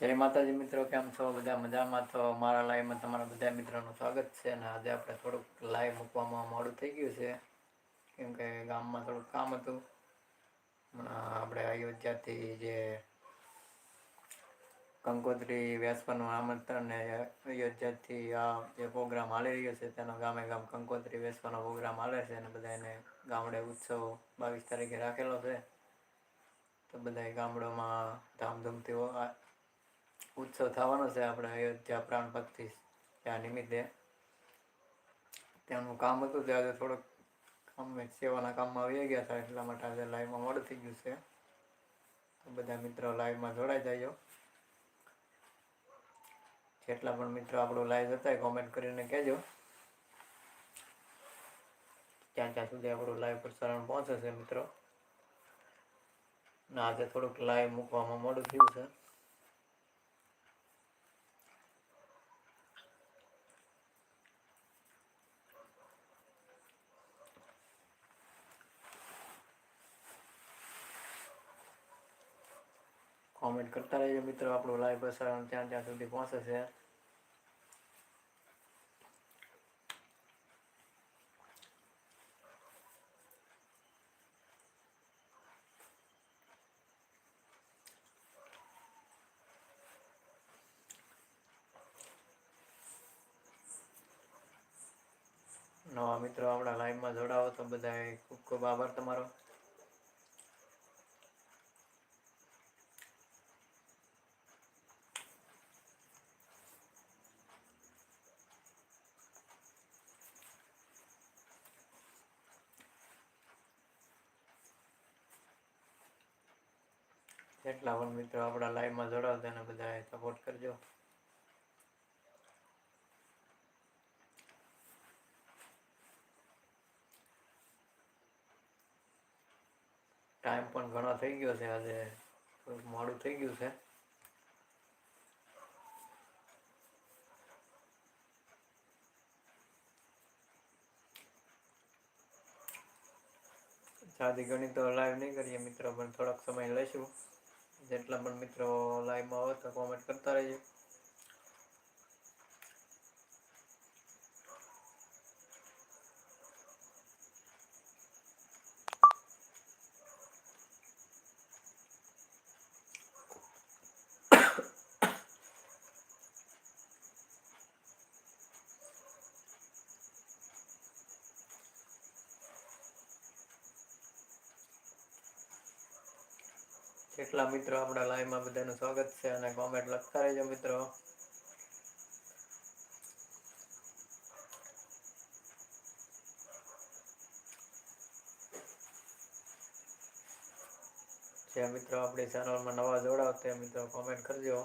જય માતાજી મિત્રો, કેમ છો? બધા મજામાં? તો મારા લાઈવમાં તમારા બધા મિત્રોનું સ્વાગત છે અને આજે આપણે થોડુંક લાઈવ મૂકવામાં મોડું થઈ ગયું છે. કેમ કે ગામમાં થોડુંક કામ હતું. હમણાં આપણે અયોધ્યાથી જે કંકોત્રી વેચવાનું આમંત્રણ ને અયોધ્યાથી આ જે પ્રોગ્રામ હાલી રહ્યો છે, તેનો ગામે ગામ કંકોત્રી વેચવાનો પ્રોગ્રામ હાલે છે અને બધા એને ગામડે ઉત્સવ બાવીસ તારીખે રાખેલો છે. તો બધા ગામડામાં ધામધૂમથી ઉત્સવ થવાનો છે આપણે અયોધ્યા પ્રાણ ભક્તિ ત્યાં નિમિત્તે. ત્યાંનું કામ હતું તે આજે થોડુંક કામ સેવાના કામમાં આવી ગયા હતા, એટલા માટે આજે લાઈવમાં મોડું થઈ ગયું છે. બધા મિત્રો લાઈવમાં જોડાઈ જાય જેટલા પણ મિત્રો આપણું લાઈવ હતા હોય કોમેન્ટ કરીને કહેજો. ક્યાં ક્યાં સુધી આપણું લાઈવ પ્રસારણ પહોંચે છે મિત્રો. ને આજે થોડુંક લાઈવ મૂકવામાં મોડું થયું છે. કોમેન્ટ કરતા રહેજો મિત્રો. આપણું લાઈવ પ્રસારણ ત્યાં ત્યાં સુધી પહોંચે નવા મિત્રો, આપણા લાઈવમાં જોડાવો તો બધા ખૂબ ખૂબ આભાર તમારો જેટલા પણ મિત્રો, આપણા લાઈવમાં જોડાવ અને બધા સપોર્ટ કરજો. ટાઈમ પણ ઘણો થઈ ગયો છે આજે. મોડું થઈ ગયું છે. સાદી ઘણી તો લાઈવ નહીં કરીએ મિત્રો, પણ થોડોક સમય લઈશું. જેટલા પણ મિત્રો લાઈવમાં હોય તો કોમેન્ટ કરતા રહેજો. કેટલા મિત્રો આપણા લાઈવમાં બધાનું સ્વાગત છે અને કોમેન્ટ લખતા રહેજો મિત્રો. જે મિત્રો આપણી ચેનલમાં નવા જોડાવ તે મિત્રો કોમેન્ટ કરજો.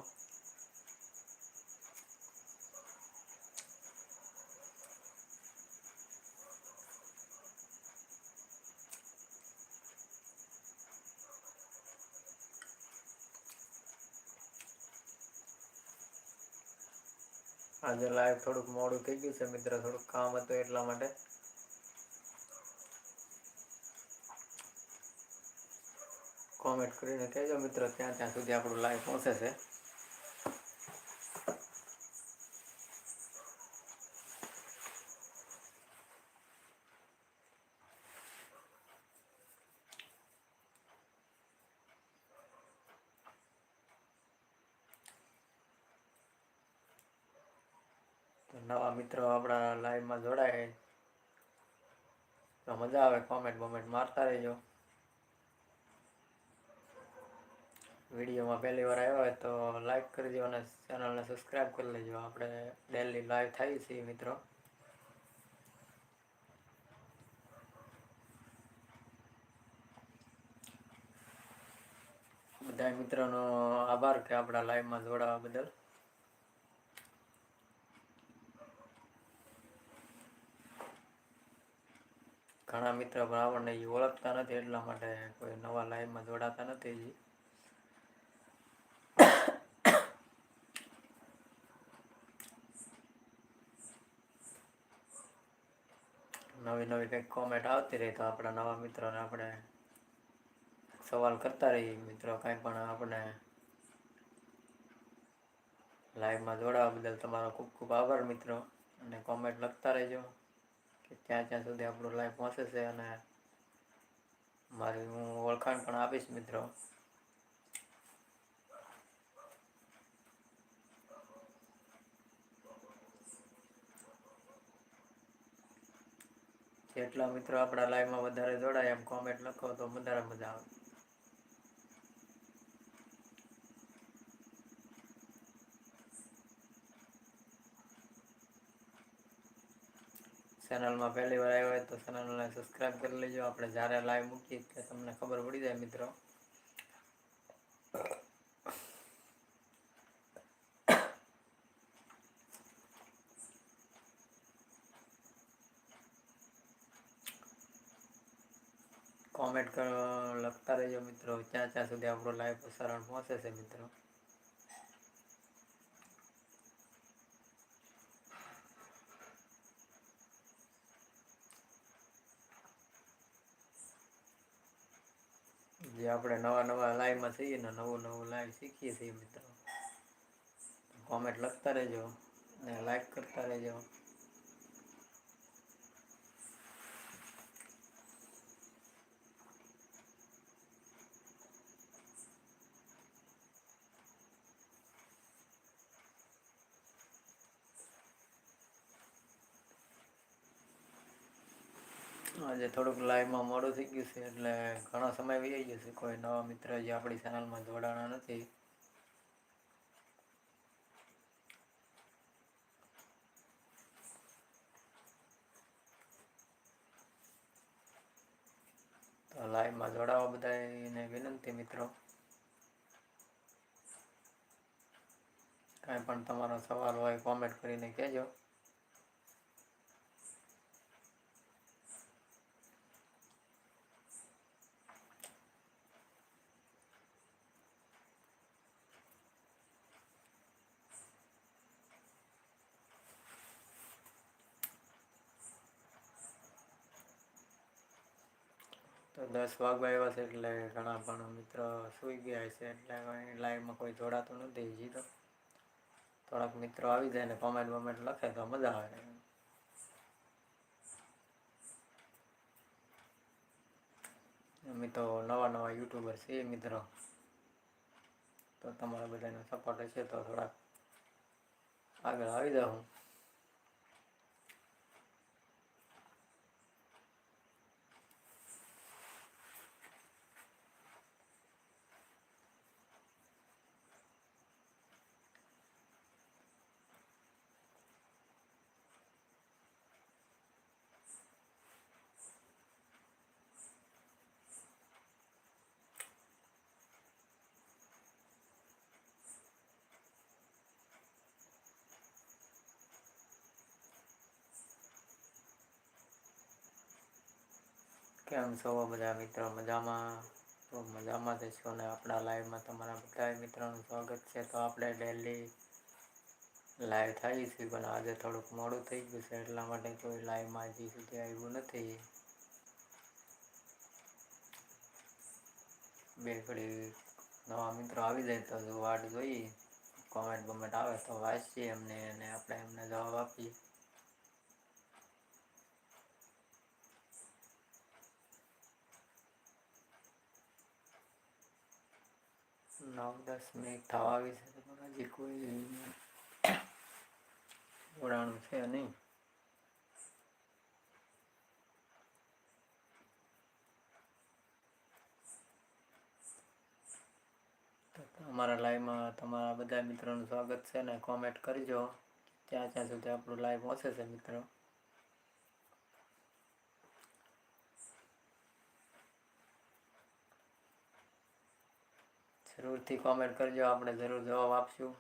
આજે લાઈવ થોડુંક મોડું થઈ ગયું છે મિત્ર, થોડુંક કામ હતું એટલા માટે. કોમેન્ટ કરીને કહેજો મિત્રો ત્યાં ત્યાં સુધી આપણું લાઈવ પહોંચે છે તો નવા મિત્રો આપણા લાઈવમાં જોડાય તો મજા આવે કોમેન્ટ બોમેન્ટ મારતા રહેજો. વિડીયોમાં પહેલી વાર આવ્યા હોય તો લાઈક કરજો અને ચેનલને સબસ્ક્રાઈબ કરી લેજો. આપણે ડેલી લાઈવ થાય છે મિત્રો. બધા મિત્રોનો આભાર કે આપણા લાઈવમાં જોડાવા બદલ. ઘણા મિત્ર આપણને ઈ ઓળખતા નથી, એટલા માટે કોઈ નવા લાઈફમાં જોડાતા નથી હજી નવી નવી કંઈક કોમેન્ટ આવતી રહી તો આપણા નવા મિત્રોને આપણે સવાલ કરતા રહીએ. મિત્રો કાંઈ પણ આપણે લાઈવમાં જોડાવા બદલ તમારો ખૂબ ખૂબ આભાર મિત્રો. અને કોમેન્ટ લખતા રહેજો. કે ક્યાં ક્યાં સુધી આપણું લાઈફ પહોંચે અને મારી હું ઓળખાણ પણ આપીશ મિત્રો. જેટલા મિત્રો આપણા લાઈવમાં વધારે જોડાય એમ કોમેન્ટ લખો તો વધારે મજા આવે. ચેનલમાં પહેલી વાર આવ્યો હોય તો ચેનલને સબસ્ક્રાઈબ કરી લેજો. આપણે જ્યારે લાઈવ મૂકીએ એટલે તમને ખબર પડી જાય મિત્રો. કોમેન્ટ લખતા રહેજો મિત્રો. ક્યાં ક્યાં સુધી આપણો લાઈવ પ્રસારણ પહોંચે છે મિત્રો જે આપણે નવા નવા લાઈવમાં છીએ ને નવું નવું લાઈવ શીખીએ છીએ મિત્રો. કોમેન્ટ લખતા રહેજો અને લાઈક કરતા રહેજો. આજે થોડુંક લાઈવમાં મોડું થઈ ગયું છે એટલે ઘણો સમય વી ગયો કોઈ નવા મિત્ર જે આપણી ચેનલમાં જોડાણા નથી. તો લાઈવમાં જોડાવા બધાને વિનંતી મિત્રો. કાંઈ પણ તમારો સવાલ હોય કોમેન્ટ કરીને કહેજો. દસ વાગવા આવ્યા છે એટલે ઘણા પણ મિત્ર સૂઈ ગયા છે એટલે લાઈવમાં કોઈ જોડાતું નથી હજી તો. થોડાક મિત્રો આવી જાય ને કોમેન્ટ વોમેન્ટ લખે તો મજા આવે. અમે તો નવા નવા યુટ્યુબર છીએ મિત્રો. તો તમારા બધાનો સપોર્ટ હશે તો થોડાક આગળ આવી જાઉં. કેમ છો બધા મિત્રો? મજામાં? તો મજામાં જશો અને આપણા લાઈવમાં તમારા બધા મિત્રોનું સ્વાગત છે. તો આપણે ડેલી લાઈવ થાય છે, પણ આજે થોડુંક મોડું થઈ ગયું છે, એટલા માટે કોઈ લાઈવમાં હજી સુધી આવ્યું નથી. બે ઘડી નવા મિત્રો આવી જાય તો વાટ જોઈએ. કોમેન્ટ બમેન્ટ આવે તો વાંચીએ એમને અને આપણે એમને જવાબ આપીએ. નવ દસ મિનિટ થવા પણ હજી કોઈ જોડાણું છે નહીં. અમારા લાઈવમાં તમારા બધા મિત્રોનું સ્વાગત છે ને કોમેન્ટ કરજો ત્યાં ત્યાં સુધી આપણું લાઈવ પહોંચે છે મિત્રો. જરૂરથી કોમેન્ટ કરજો, આપણે જરૂર જવાબ આપશું.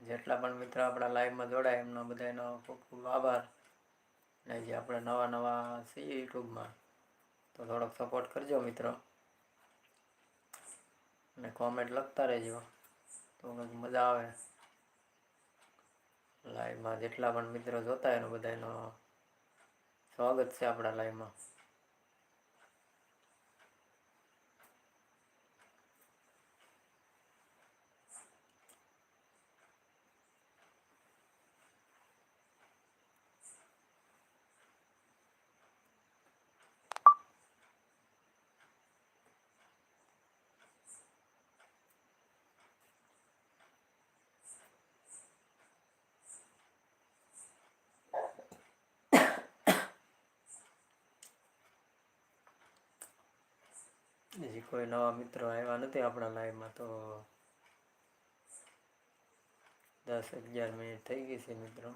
જેટલા પણ મિત્રો આપણા લાઈવમાં જોડાય, એમનો બધાનો ખૂબ ખૂબ આભાર. ને જે આપણે નવા નવા છીએ યુટ્યુબમાં તો થોડોક સપોર્ટ કરજો મિત્રો. અને કોમેન્ટ લખતા રહેજો. તો કંઈક મજા આવે. લાઈવમાં જેટલા પણ મિત્રો જોતા એનો બધાનો સ્વાગત છે આપણા લાઈવમાં હજી કોઈ નવા મિત્રો આવ્યા નથી આપણા લાઈવમાં તો દસ અગિયાર મિનિટ થઈ ગઈ છે મિત્રો.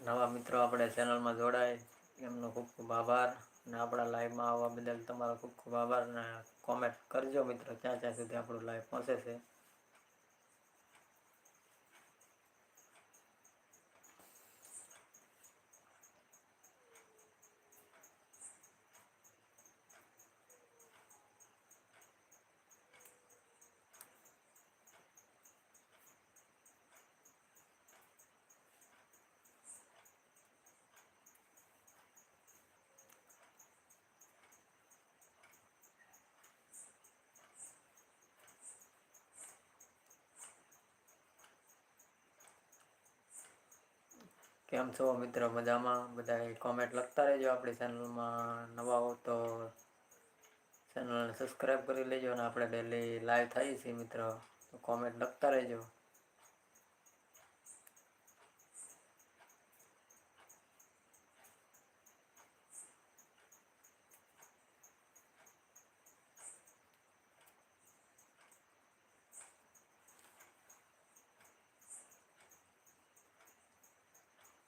નવા મિત્રો આપણે ચેનલમાં જોડાય. એમનો ખૂબ ખૂબ આભાર. અને આપણા લાઈવમાં આવવા બદલ તમારો ખૂબ ખૂબ આભાર અને કોમેન્ટ કરજો મિત્રો. ક્યાં ક્યાં સુધી આપણું લાઈવ પહોંચે છે. કેમ છો મિત્રો? મજામાં? બધા કોમેન્ટ લખતા રહેજો આપણી ચેનલમાં નવા હો તો ચેનલને સબસ્ક્રાઈબ કરી લેજો અને આપણે ડેલી લાઈવ થઈએ છીએ મિત્રો. તો કોમેન્ટ લખતા રહેજો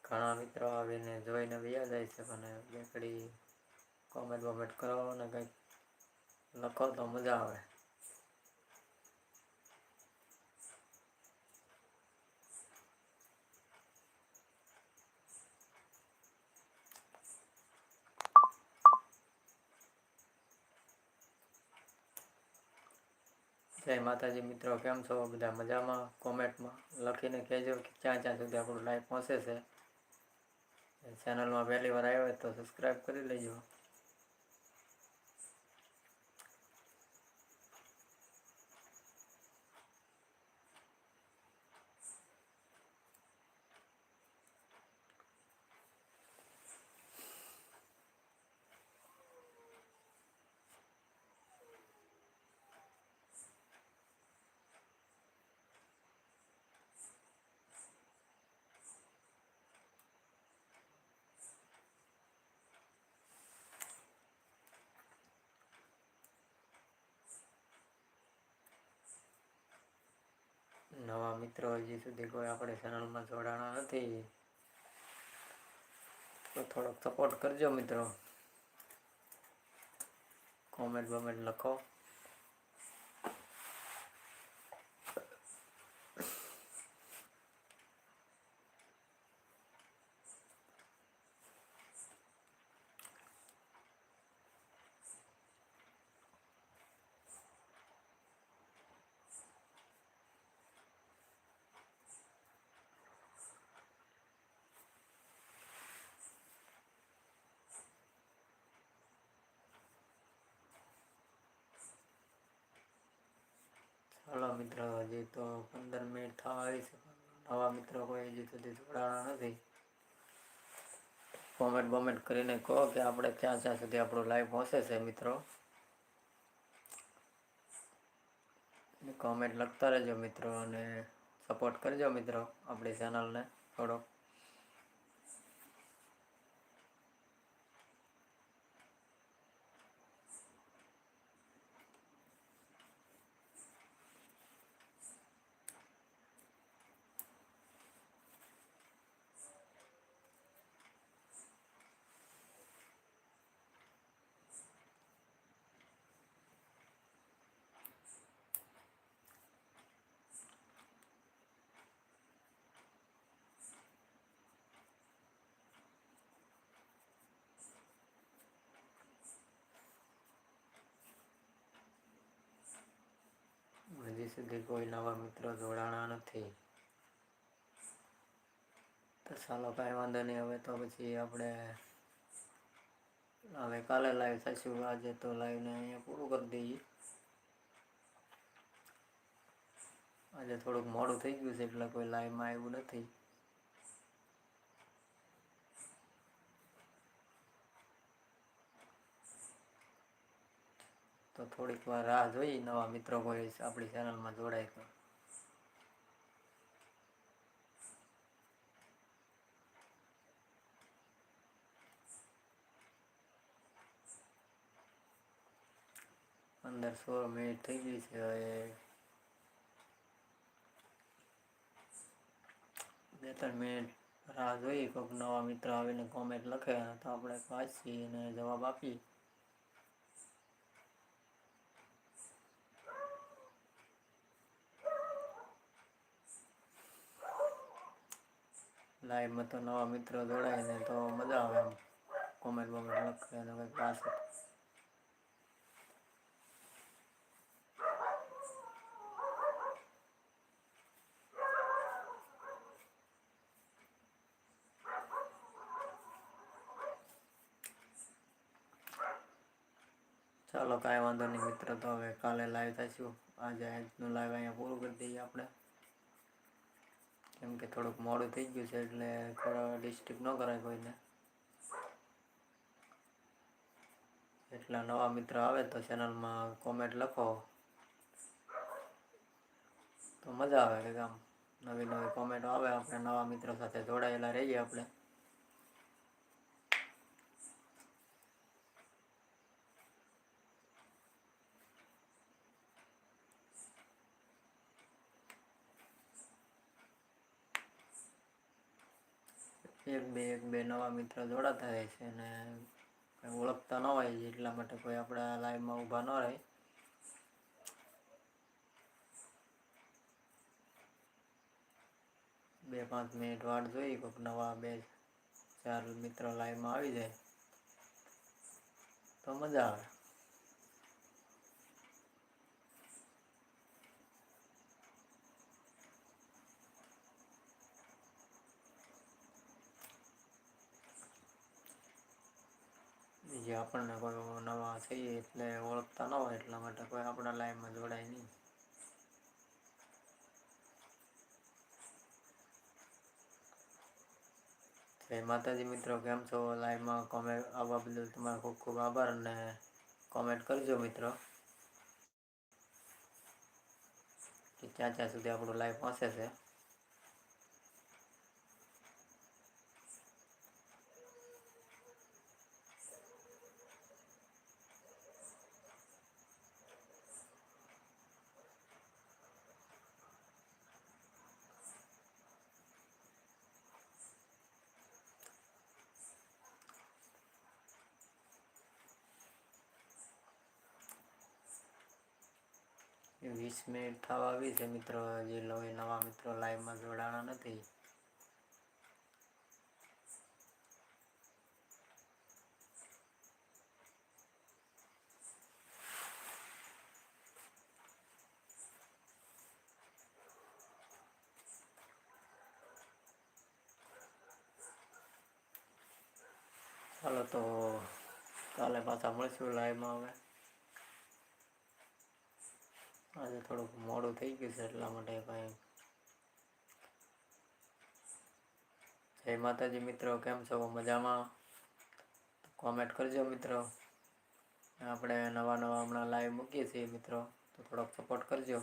ઘણા મિત્રો આવીને જોઈને વ્યા જાય છે, પણ બેકડી કોમેન્ટ વોમેન્ટ કરો ને કંઈક લખો તો મજા આવે. જય માતાજી મિત્રો, કેમ છો? બધા મજામાં? કોમેન્ટમાં લખીને કહેજો કે ક્યાં ક્યાં સુધી આપણું લાઈવ પહોંચે છે. ચેનલમાં પહેલી વાર આવ્યો હોય તો સબસ્ક્રાઈબ કરી લેજો. નવા મિત્રો હજી સુધી કોઈ આપણે ચેનલમાં જોડાણા નથી. તો થોડોક સપોર્ટ કરજો મિત્રો. કોમેન્ટ વોમેન્ટ લખો. ચાલો મિત્રો, હજી તો પંદર મિનિટ થવા આવી છે નવા મિત્રો કોઈ હજી સુધી જોડાણા નથી. કોમેન્ટ બોમેન્ટ કરીને કહો કે આપણે ક્યાં ક્યાં સુધી આપણું લાઈવ પહોંચે છે મિત્રો. કોમેન્ટ લખતા રહેજો મિત્રો અને સપોર્ટ કરજો મિત્રો આપણી ચેનલને થોડોક. સુધી કોઈ નવા મિત્રો જોડાણા નથી. તો ચાલો કાંઈ વાંધો નહીં, હવે તો પછી આપણે હવે કાલે લાઈવ થશું આજે તો લાઈવને અહીંયા પૂરું કરી દઈએ. આજે થોડુંક મોડું થઈ ગયું છે, એટલે કોઈ લાઈવમાં આવ્યું નથી. તો થોડીક વાર રાહ જોઈ નવા મિત્રો કોઈ આપણી ચેનલમાં જોડાય તો. પંદર સોળ મિનિટ થઈ ગઈ છે હવે. બે ત્રણ મિનિટ રાહ જોઈ કોઈક નવા મિત્ર આવીને કોમેન્ટ લખે, તો આપણે વાંચીએ અને જવાબ આપીએ. લાઈવમાં તો નવા મિત્રો જોડાય ને તો મજા આવે એમ. કોમેન્ટ બોમેન્ટ લખે અને કંઈક પાસે ચાલો કાંઈ વાંધો નહીં મિત્ર, તો હવે કાલે લાઈવ થઈશું આજે આજનું લાઈવ અહીંયા પૂરું કરી દઈએ આપણે. કેમ કે થોડુંક મોડું થઈ ગયું છે એટલે થોડો ડિસ્ટર્બ ન કરાય કોઈને. એટલા નવા મિત્ર આવે તો ચેનલમાં કોમેન્ટ લખો. તો મજા આવે કે આમ નવી નવી કોમેન્ટો આવે, આપણે નવા મિત્રો સાથે જોડાયેલા રહીએ આપણે. એક બે એક બે નવા મિત્ર જોડાતા રહે છે અને કંઈ ઓળખતા ન હોય એટલા માટે કોઈ આપણા લાઈવમાં ઊભા ન રહે. બે, પાંચ મિનિટ વાટ જોઈ, કોઈક નવા બે, ચાર મિત્રો લાઈવમાં આવી જાય. તો મજા આવે. જે આપણને કોઈ નવા થઈએ એટલે ઓળખતા ન હોય એટલા માટે કોઈ આપણા લાઈફમાં જોડાય નહીં. જય માતાજી મિત્રો કેમ છો? લાઈવમાં કોમેન્ટ આવવા બદલ તમારો ખૂબ ખૂબ આભાર અને કોમેન્ટ કરજો મિત્રો. કે ક્યાં ક્યાં સુધી આપણું લાઈવ પહોંચે છે? વીસ મિનિટ થવા આવી છે મિત્રો જે લોહી નવા મિત્રો લાઈવમાં જોડાણા નથી ચાલો તો કાલે પાછા મળશું લાઈવમાં હવે આજે થોડુંક મોડું થઈ ગયું છે એટલા માટે કાંઈ જય માતાજી મિત્રો, કેમ છો? મજામાં? કોમેન્ટ કરજો મિત્રો. આપણે નવા નવા હમણાં લાઈવ મૂકીએ છીએ મિત્રો, તો થોડોક સપોર્ટ કરજો.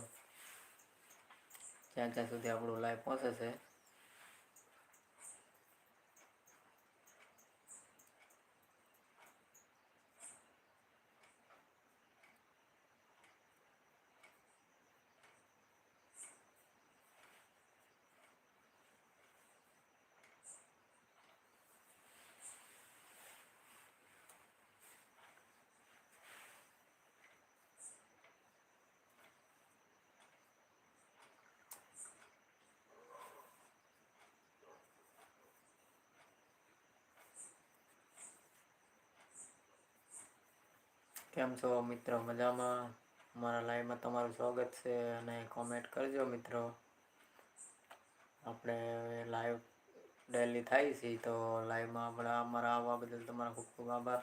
જ્યાં જ્યાં સુધી આપણું લાઈવ પહોંચે છે. કેમ છો મિત્રો? મજામાં? મારા લાઈવમાં તમારું સ્વાગત છે અને કોમેન્ટ કરજો મિત્રો. આપણે લાઈવ ડેલી થાય છે તો લાઈવમાં આપણે, અમારા આવવા બદલ તમારો ખૂબ ખૂબ આભાર.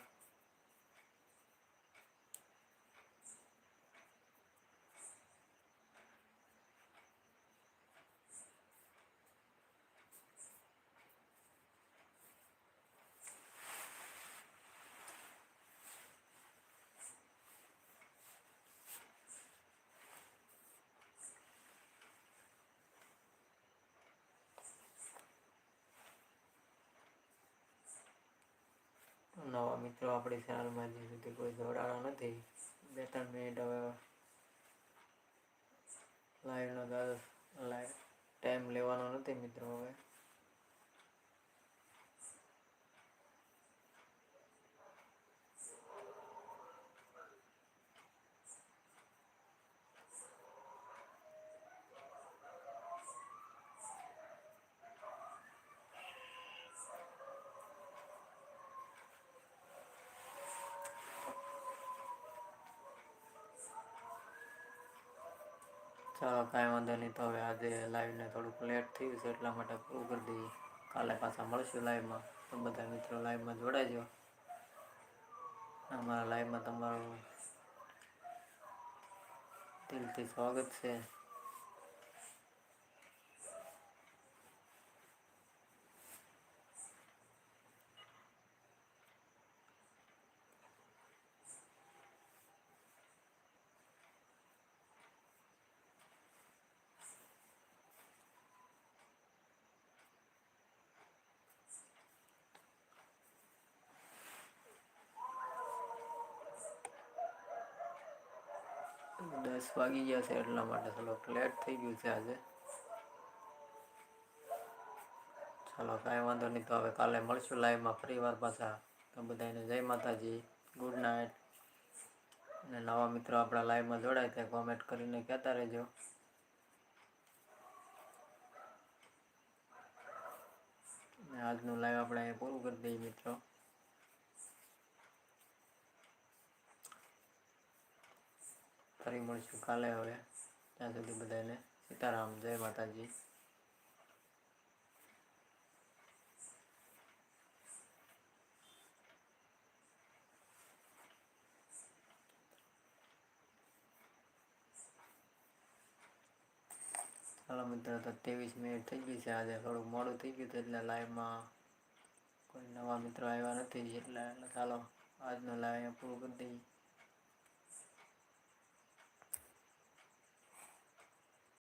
નવા મિત્રો આપણી ચેનલમાં હજી સુધી કોઈ જોડાણો નથી, બે ત્રણ મિનિટ હવે લાઈવનો લાઈવ ટાઈમ લેવાનો નથી મિત્રો હવે. ચાલો કાંઈ વાંધો નહીં, તો હવે આજે લાઈવને થોડુંક લેટ થયું છે, એટલા માટે પૂરું કરી દઈએ. કાલે પાછા મળશું લાઈવમાં. તો બધા મિત્રો લાઈવમાં જોડાજો. અમારા લાઈવમાં તમારું દિલથી સ્વાગત છે. દસ વાગી ગયા છે એટલા માટે થોડોક લેટ થઈ ગયું છે આજે. ચાલો કાંઈ વાંધો નહીં તો હવે કાલે મળશું લાઈવમાં ફરી વાર પાછા. તો બધાને જય માતાજી. ગુડ નાઇટ અને નવા મિત્રો આપણા લાઈવમાં જોડાય ત્યાં કોમેન્ટ કરીને કહેતા રહેજો. આજનું લાઈવ આપણે પૂરું કરી દઈએ મિત્રો. ફરી મળીશું કાલે હવે. ત્યાં સુધી બધાને સીતારામ, જય માતાજી. ચાલો મિત્રો, તો ત્રેવીસ મિનિટ થઈ ગઈ છે. આજે થોડુંક મોડું થઈ ગયું છે એટલે લાઈવમાં કોઈ નવા મિત્રો આવ્યા નથી, એટલે ચાલો આજનો લાઈવ અહીંયા પૂરું કરી દઈએ.